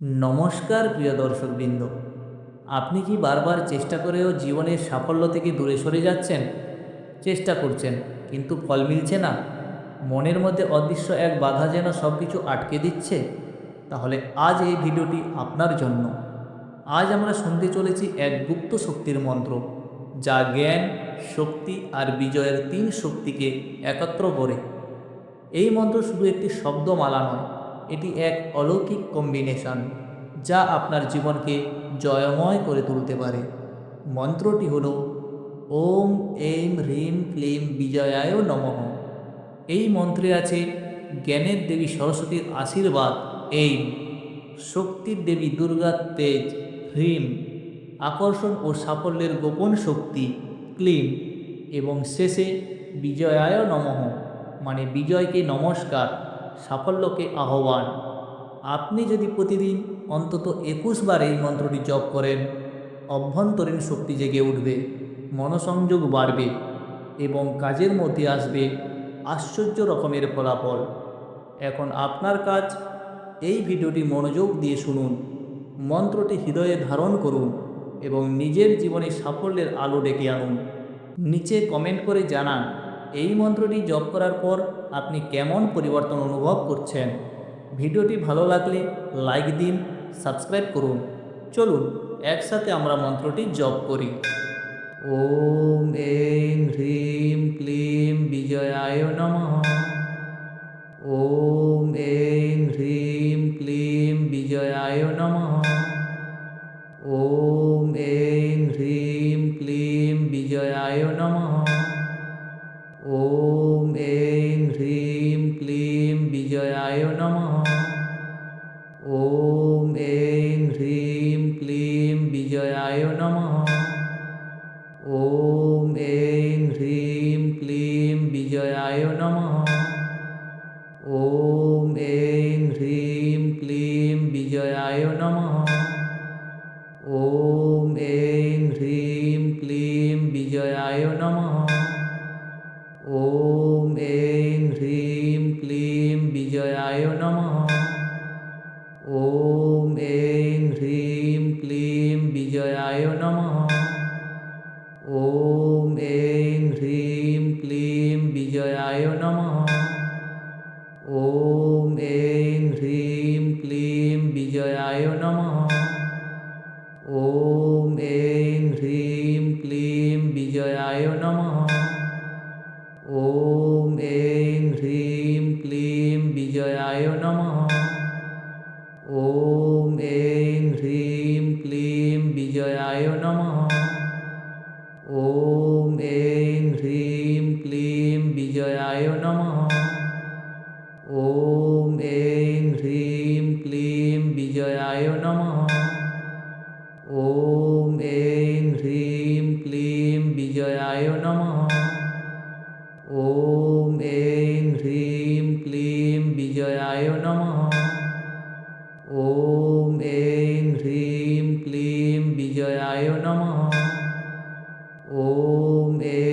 নমস্কার প্রিয় দর্শকবৃন্দ। আপনি কি বারবার চেষ্টা করেও জীবনের সাফল্য থেকে দূরে সরে যাচ্ছেন? চেষ্টা করছেন, কিন্তু ফল মিলছে না। মনের মধ্যে অদৃশ্য এক বাধা যেন সব কিছু আটকে দিচ্ছে। তাহলে আজ এই ভিডিওটি আপনার জন্য। আজ আমরা শুনতে চলেছি এক গুপ্ত শক্তির মন্ত্র, যা জ্ঞান, শক্তি আর বিজয়ের তিন শক্তিকে একত্র করে। এই মন্ত্র শুধু একটি শব্দমালা নয় এটি এক অলৌকিক কম্বিনেশন যা আপনার জীবনকে জয়ময় করে তুলতে পারে। মন্ত্রটি হল, ওম এম হ্রিম ক্লিম বিজয়ায় নমঃ। এই মন্ত্রে আছে, জ্ঞানের দেবী সরস্বতীর আশীর্বাদ এইম শক্তির দেবী দুর্গার তেজ হ্রিম আকর্ষণ ও সাফল্যের গোপন শক্তি, ক্লিম। এবং শেষে বিজয়ায় নমঃ। মানে বিজয়কে নমস্কার। সাফল্যকে আহ্বান। আপনি যদি প্রতিদিন অন্তত একুশ বার এই মন্ত্রটি জপ করেন, অভ্যন্তরীণ শক্তি জেগে উঠবে, মনসংযোগ বাড়বে এবং কাজের মধ্যে আসবে আশ্চর্য রকমের ফলাফল। এখন আপনার কাজ এই ভিডিওটি মনোযোগ দিয়ে শুনুন, মন্ত্রটি হৃদয়ে ধারণ করুন এবং নিজের জীবনে সাফল্যের আলো ডেকে আনুন। নিচে কমেন্ট করে জানান এই মন্ত্রটি জপ করার পর আপনি কেমন পরিবর্তন অনুভব করছেন? ভিডিওটি ভালো লাগলে লাইক দিন, সাবস্ক্রাইব করুন। চলুন, একসাথে আমরা মন্ত্রটি জপ করি। ওম এং হ্রিম ক্লিম বিজয়ায় নমঃ। ওম এং হ্রিম ক্লিম বিজয়ায় নমঃ। ওম এং হ্রিম ক্লিম বিজয়ায় নমঃ। ওম এং হ্রিম ক্লিম বিজয়ায় নমঃ। ওম এং হ্রিম ক্লিম বিজয়ায় নমঃ। ওম এং হ্রিম ক্লিম বিজয়ায় নমঃ। ওম এং হ্রিম ক্লিম বিজয়ায় নমঃ। ক্লিম বিজয়ায় নমঃ। ওম এং হ্রিম ক্লিম বিজয়ায় নমঃ। ওম এং হ্রিম ক্লিম বিজয়ায় নমঃ। ওম এং হ্রিম ক্লিম বিজয়ায় নমঃ। ওম এং হ্রিম ক্লিম বিজয়ায় নমঃ। ওম এং হ্রিম নমঃ। ওম এং হ্রিম ক্লিম বিজয়ায় নমঃ। ওম এং হ্রিম ক্লিম বিজয়ায় নমঃ। ওম এং হ্রিম ক্লিম বিজয়ায় নমঃ। ওম এং হ্রিম ক্লিম বিজয়ায় নমঃ। ওম এং ॐ ए